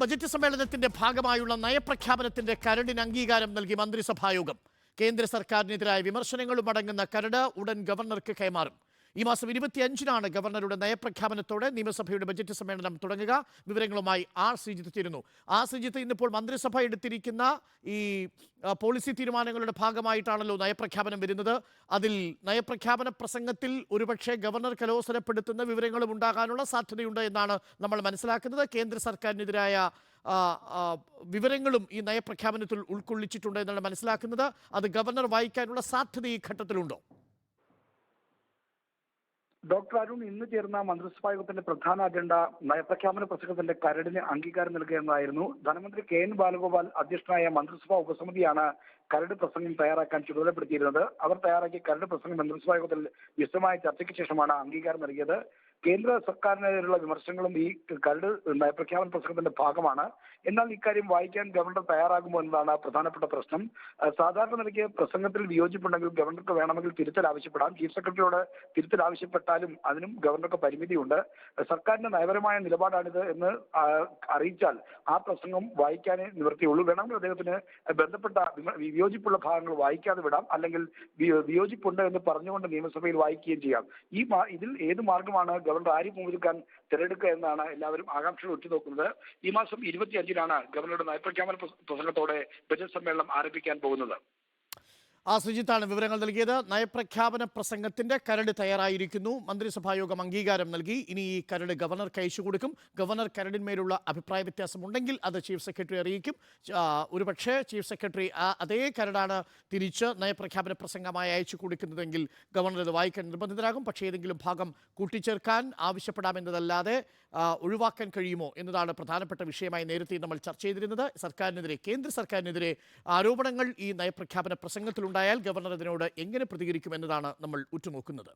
Budget സമ്മേളനത്തിന്റെ ഭാഗമായുള്ള നയപ്രഖ്യാപനത്തിന്റെ കരടിന് അംഗീകാരം നൽകി മന്ത്രിസഭായോഗം. കേന്ദ്ര സർക്കാരിനെതിരായ വിമർശനങ്ങളും അടങ്ങുന്ന കരട് ഉടൻ ഗവർണർക്ക് കൈമാറും. ഈ മാസം ഇരുപത്തിയഞ്ചിനാണ് ഗവർണറുടെ നയപ്രഖ്യാപനത്തോടെ നിയമസഭയുടെ ബജറ്റ് സമ്മേളനം തുടങ്ങുക. വിവരങ്ങളുമായി ആർ ശ്രീജിത്ത് ചേരുന്നു. ആർ ശ്രീജിത്ത് ഇന്നിപ്പോൾ മന്ത്രിസഭ എടുത്തിരിക്കുന്ന ഈ പോളിസി തീരുമാനങ്ങളുടെ ഭാഗമായിട്ടാണല്ലോ നയപ്രഖ്യാപനം വരുന്നത്. അതിൽ നയപ്രഖ്യാപന പ്രസംഗത്തിൽ ഒരുപക്ഷെ ഗവർണർ കലോസരപ്പെടുത്തുന്ന വിവരങ്ങളും ഉണ്ടാകാനുള്ള സാധ്യതയുണ്ട് എന്നാണ് നമ്മൾ മനസ്സിലാക്കുന്നത്. കേന്ദ്ര സർക്കാരിനെതിരായ വിവരങ്ങളും ഈ നയപ്രഖ്യാപനത്തിൽ ഉൾക്കൊള്ളിച്ചിട്ടുണ്ട് എന്നാണ് മനസ്സിലാക്കുന്നത്. അത് ഗവർണർ വായിക്കാനുള്ള സാധ്യത ഈ ഘട്ടത്തിലുണ്ടോ? ഡോക്ടർ അരുൺ ഇന്ന് ചേർന്ന മന്ത്രിസഭാ യോഗത്തിന്റെ പ്രധാന അജണ്ട നയപ്രഖ്യാപന പ്രസംഗത്തിന്റെ കരടിന് അംഗീകാരം നൽകുക എന്നായിരുന്നു ധനമന്ത്രി കെ എൻ ബാലഗോപാൽ അധ്യക്ഷനായ മന്ത്രിസഭാ ഉപസമിതിയാണ് കരട് പ്രസംഗം തയ്യാറാക്കാൻ ചുമതലപ്പെടുത്തിയിരുന്നത്. അവർ തയ്യാറാക്കിയ കരട് പ്രസംഗം മന്ത്രിസഭാ യോഗത്തിൽ വിശദമായ ചർച്ചയ്ക്ക് ശേഷമാണ് അംഗീകാരം നൽകിയത്. കേന്ദ്ര സർക്കാരിനെതിരെയുള്ള വിമർശനങ്ങളും ഈ കരട് നയപ്രഖ്യാപന പ്രസംഗത്തിന്റെ ഭാഗമാണ്. എന്നാൽ ഇക്കാര്യം വായിക്കാൻ ഗവർണർ തയ്യാറാകുമോ എന്നതാണ് പ്രധാനപ്പെട്ട പ്രശ്നം. സാധാരണ നിലയ്ക്ക് പ്രസംഗത്തിൽ വിയോജിപ്പുണ്ടെങ്കിൽ ഗവർണർക്ക് വേണമെങ്കിൽ തിരുത്തൽ ആവശ്യപ്പെടാം. ചീഫ് സെക്രട്ടറിയോട് തിരുത്തൽ ആവശ്യപ്പെട്ടാലും അതിനും ഗവർണർക്ക് പരിമിതിയുണ്ട്. സർക്കാരിന്റെ നയപരമായ നിലപാടാണിത് എന്ന് അറിയിച്ചാൽ ആ പ്രസംഗം വായിക്കാനേ നിവൃത്തിയുള്ളൂ. വേണമെങ്കിൽ അദ്ദേഹത്തിന് ബന്ധപ്പെട്ട വിയോജിപ്പുള്ള ഭാഗങ്ങൾ വായിക്കാതെ വിടാം. അല്ലെങ്കിൽ വിയോജിപ്പുണ്ട് എന്ന് പറഞ്ഞുകൊണ്ട് നിയമസഭയിൽ വായിക്കുകയും ചെയ്യാം. ഈ ഇതിൽ ഏത് മാർഗമാണ് ഗവർണർ ആരിഫ് മുഹമ്മദ് ഖാൻ തിരഞ്ഞെടുക്കുക എന്നാണ് എല്ലാവരും ആകാംക്ഷയോടെ ഉറ്റുനോക്കുന്നത്. ഈ മാസം ഇരുപത്തിയഞ്ചിനാണ് ഗവർണറുടെ നയപ്രഖ്യാപന പ്രസ- പ്രസംഗത്തോടെ ബജറ്റ് സമ്മേളനം ആരംഭിക്കാൻ പോകുന്നത്. ആ സുജിത്താണ് വിവരങ്ങൾ നൽകിയത്. നയപ്രഖ്യാപന പ്രസംഗത്തിന്റെ കരട് തയ്യാറായിരിക്കുന്നു. മന്ത്രിസഭായോഗം അംഗീകാരം നൽകി. ഇനി ഈ കരട് ഗവർണർക്ക് അയച്ചു കൊടുക്കും. ഗവർണർ കരടിന്മേലുള്ള അഭിപ്രായ വ്യത്യാസമുണ്ടെങ്കിൽ അത് ചീഫ് സെക്രട്ടറി അറിയിക്കും. ഒരുപക്ഷെ ചീഫ് സെക്രട്ടറി അതേ കരടാണ് തിരിച്ച് നയപ്രഖ്യാപന പ്രസംഗമായി അയച്ചു കൊടുക്കുന്നതെങ്കിൽ ഗവർണർ ഇത് വായിക്കാൻ നിർബന്ധിതരാകും പക്ഷേ ഏതെങ്കിലും ഭാഗം കൂട്ടിച്ചേർക്കാൻ ആവശ്യപ്പെടാമെന്നതല്ലാതെ ഒഴിവാക്കാൻ കഴിയുമോ എന്നതാണ് പ്രധാനപ്പെട്ട വിഷയമായി നേരത്തെ നമ്മൾ ചർച്ച ചെയ്തിരുന്നത്. സർക്കാരിനെതിരെ കേന്ദ്ര സർക്കാരിനെതിരെ ആരോപണങ്ങൾ ഈ നയപ്രഖ്യാപന പ്രസംഗത്തിലുണ്ടായാൽ ഗവർണർ അതിനോട് എങ്ങനെ പ്രതികരിക്കും എന്നതാണ് നമ്മൾ ഉറ്റുനോക്കുന്നത്.